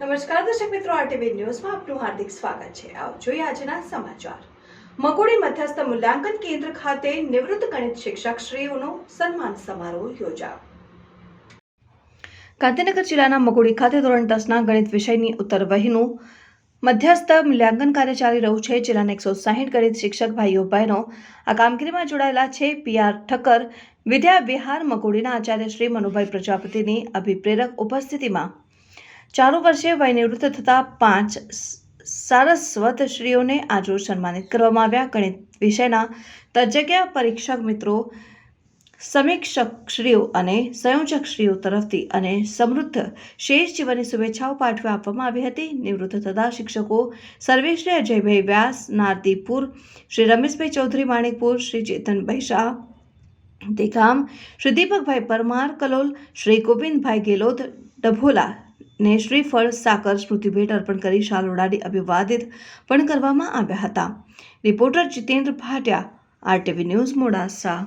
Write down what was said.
નમસ્કાર દર્શક મિત્રો, આરટીવી ન્યૂઝમાં આપનું હાર્દિક સ્વાગત છે. આવો જોઈએ આજના સમાચાર. મકોડી મધ્યસ્થ મૂલ્યાંકન કેન્દ્ર ખાતે નિવૃત્ત ગણિત શિક્ષક શ્રીઓનો સન્માન સમારોહ યોજાયો. ગાંધીનગર જિલ્લાના મકોડી ખાતે ધોરણ દસના ગણિત વિષયની ઉત્તર વહીનું મધ્યસ્થ મૂલ્યાંકન કાર્ય ચાલી રહ્યું છે. જિલ્લાના એકસો સાહીઠ ગણિત શિક્ષક ભાઈઓ બહેનો આ કામગીરીમાં જોડાયેલા છે. પીઆર ઠક્કર, વિદ્યા વિહાર મકોડીના આચાર્ય શ્રી મનુભાઈ પ્રજાપતિની અભિપ્રેરક ઉપસ્થિતિમાં ચાલુ વર્ષે વય નિવૃત્ત થતા પાંચ સારસ્વત શ્રીઓને આજરોજ સન્માનિત કરવામાં આવ્યા. ગણિત વિષયના તજજ્ઞ પરીક્ષક મિત્રો સમીક્ષકશ્રીઓ અને સંયોજકશ્રીઓ તરફથી અને સમૃદ્ધ શેષ જીવનની શુભેચ્છાઓ પાઠવી આપવામાં આવી હતી. નિવૃત્ત થતા શિક્ષકો સર્વેશ્રી અજયભાઈ વ્યાસ, નારદીપુર શ્રી રમેશભાઈ ચૌધરી, માણિકપુર શ્રી ચેતનભાઈ શાહ, દેખામ શ્રી દીપકભાઈ પરમાર, કલોલ શ્રી ગોવિંદભાઈ ગેલોદ, ડભોલા ને શ્રીફળ સાકર, સ્મૃતિભેટ અર્પણ કરી શાલ ઓડાડી અભિવાદિત પણ કરવામાં આવ્યા હતા. Reporter Jitendra Bhatia, RTV news Modasa.